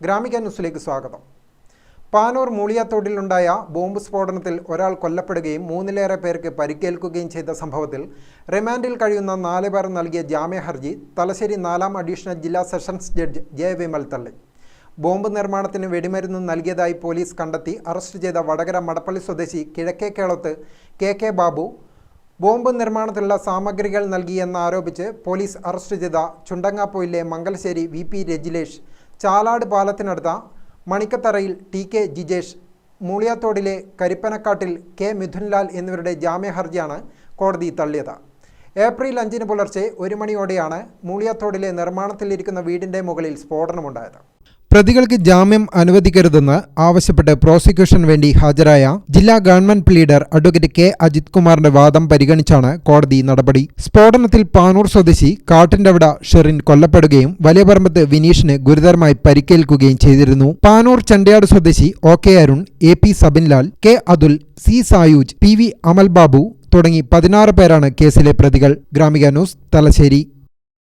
ഗ്രാമിക ന്യൂസിലേക്ക് സ്വാഗതം. പാനൂർ മൂളിയാത്തോടിലുണ്ടായ ബോംബ് സ്ഫോടനത്തിൽ ഒരാൾ കൊല്ലപ്പെടുകയും മൂന്നിലേറെ പേർക്ക് പരിക്കേൽക്കുകയും ചെയ്ത സംഭവത്തിൽ റിമാൻഡിൽ കഴിയുന്ന നാല് പേർ നൽകിയ ജാമ്യ ഹർജി തലശ്ശേരി നാലാം അഡീഷണൽ ജില്ലാ സെഷൻസ് ജഡ്ജ് ജെ വിമൽ തള്ളി ബോംബ് നിർമ്മാണത്തിന് വെടിമരുന്ന് നൽകിയതായി പോലീസ് കണ്ടെത്തി അറസ്റ്റ് ചെയ്ത വടകര മടപ്പള്ളി സ്വദേശി Kizhakkekelath K K Babu bomb നിർമ്മാണത്തിലുള്ള സാമഗ്രികൾ നൽകിയെന്ന് ആരോപിച്ച് പോലീസ് അറസ്റ്റ് ചെയ്ത ചുണ്ടങ്ങാപ്പൊയിലെ മംഗലശ്ശേരി വി പി രജിലേഷ് ചാലാട് പാലത്തിനടുത്ത മണിക്കത്തറയിൽ ടി കെ ജിജേഷ് മൂളിയാത്തോടിലെ കരിപ്പനക്കാട്ടിൽ കെ മിഥുൻലാൽ എന്നിവരുടെ ജാമ്യഹർജിയാണ് കോടതി തള്ളിയത്. ഏപ്രിൽ അഞ്ചിന് പുലർച്ചെ ഒരു മണിയോടെയാണ് മൂളിയാത്തോടിലെ നിർമ്മാണത്തിലിരിക്കുന്ന വീടിന്റെ മുകളിൽ സ്ഫോടനമുണ്ടായത്. പ്രതികൾക്ക് ജാമ്യം അനുവദിക്കരുതെന്ന് ആവശ്യപ്പെട്ട് പ്രോസിക്യൂഷന് വേണ്ടി ഹാജരായ ജില്ലാ government leader advocate K. Ajith കുമാറിന്റെ വാദം പരിഗണിച്ചാണ് കോടതി നടപടി. സ്ഫോടനത്തിൽ പാനൂർ സ്വദേശി കാട്ടിന്റവിട ഷെറിൻ കൊല്ലപ്പെടുകയും വലിയപറമ്പത്ത് വിനീഷിന് ഗുരുതരമായി പരിക്കേൽക്കുകയും ചെയ്തിരുന്നു. പാനൂർ ചണ്ടയാട് സ്വദേശി O. K. Arun A. P. Sabinlal K. Athul C. Sayooj P. V. Amal Babu തുടങ്ങി പതിനാറ് പേരാണ് കേസിലെ പ്രതികൾ. ഗ്രാമിക ന്യൂസ് തലശ്ശേരി.